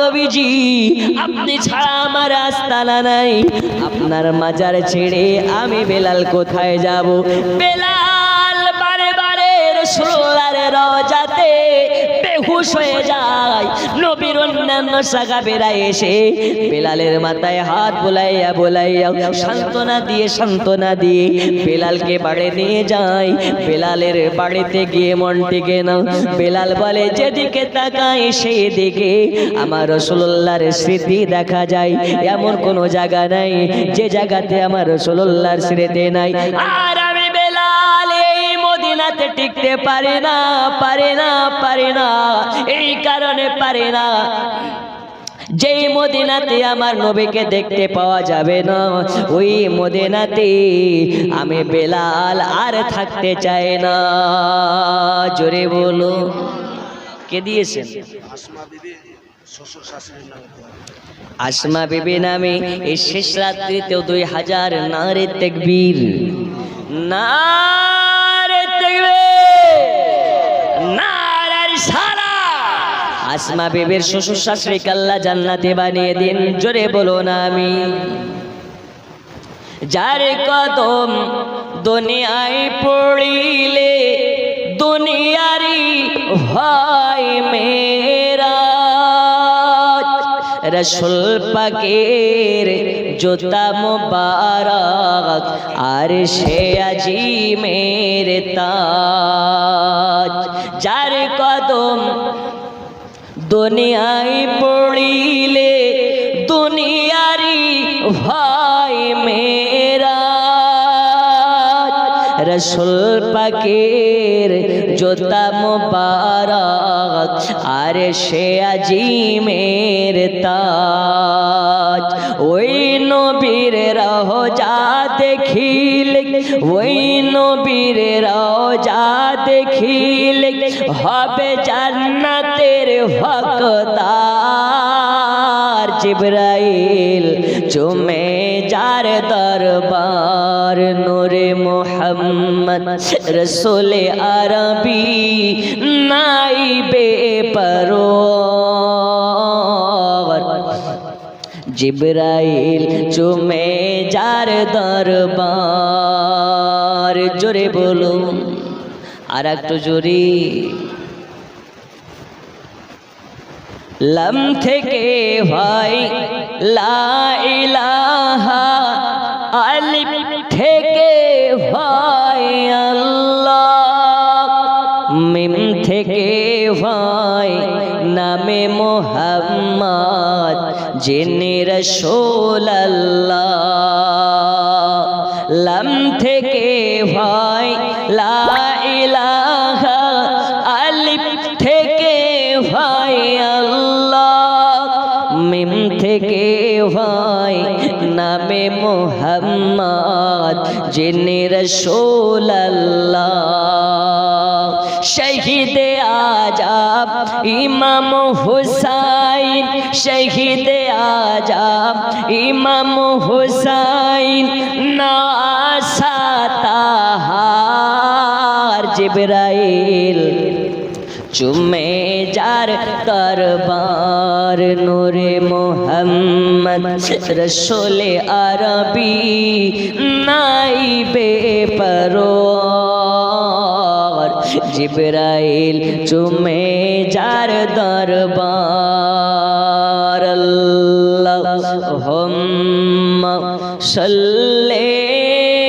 নবীজি, আপনি ছাড়া আমার আস্তানা নাই। আপনার মাজার ছেড়ে আমি বেলাল কোথায় যাব? বেলাল বারে বারে সোলার রজাতে বেহুশ হয়ে যায়। নবীর অন্যান্য সাগাবেরা এসে বেলালের মাথায় হাত বোলাইয়া বোলাইয়া সান্ত্বনা দিয়ে সান্ত্বনা দিয়ে বেলালকে বাড়ি নিয়ে যায়। বেলালের বাড়িতে গিয়ে মন টিকে না। বেলাল বলে, যেদিকে তাকাই সেই দিকে আমার রসুল্লাহর স্মৃতি দেখা যায়। এমন কোনো জায়গা নাই। যে জায়গাতে আমার রসুল্লাহর স্মৃতি নাই। আর মদিনাতে টিকতে পারে না পারে না পারে না। এই কারণে পারে না। যেই মদিনাতে আমার নবীকে দেখতে পাওয়া যাবে না, ওই মদিনাতে আমি বেলাল আর থাকতে চাই না। জোরে বলো। কে দিয়েছেন? আসমা বিবি নামে এই শেষ রাত্রিতেও দুই হাজার নারে তেকবীর। নারে আসমা বিবির শ্বশুর শাশুড়ি কাল্লা জান্নাতে বানিয়ে দিন। জোরে বলো না আমি যার কদম দুনিয়ায় পড়িলে দুনিয়ারি হয় মেরা রসুল পাকের জোতা মুবারক আর সে আজি মেরে তাজ। যার কদম দুনিয়ায় পড়িলে দুনিয়ারি ভাই মেরা রসুল পাকের জোতা মুবারক, আর সে আজি মের তাজ। ওই নবীর রহজা দেখিলে, ওই দেখিলে হবে জান্নাতের হকদার। জিব্রাইল চুমে যার দরবার, নূরে মোহাম্মদ রসুল আরবি নাই বে জিব্রাইল চুমে যার দরবার, জোরে বলুন। আর একটু জোরে লম থেকে হয়, লা ইলাহা আলিফ থেকে হয় আল্লাহ। মিম থেকে হয় নামে মোহাম্মদ, যিনি রসুল আল্লাহ। নামে মোহাম্মদ, যিনি রসুল শহীদ আজাব ইমাম হুসাইন, শহীদ আজাব ইমাম হুসাইন নাসাতাহার জিব্রাইল। চুমে যার দরবার নূরে মোহাম্মদ রসুল আরবি নাই বে পরোয়ার জিব্রাইল চুমে যার দরবার আল্লাহুম্মা সাল্লি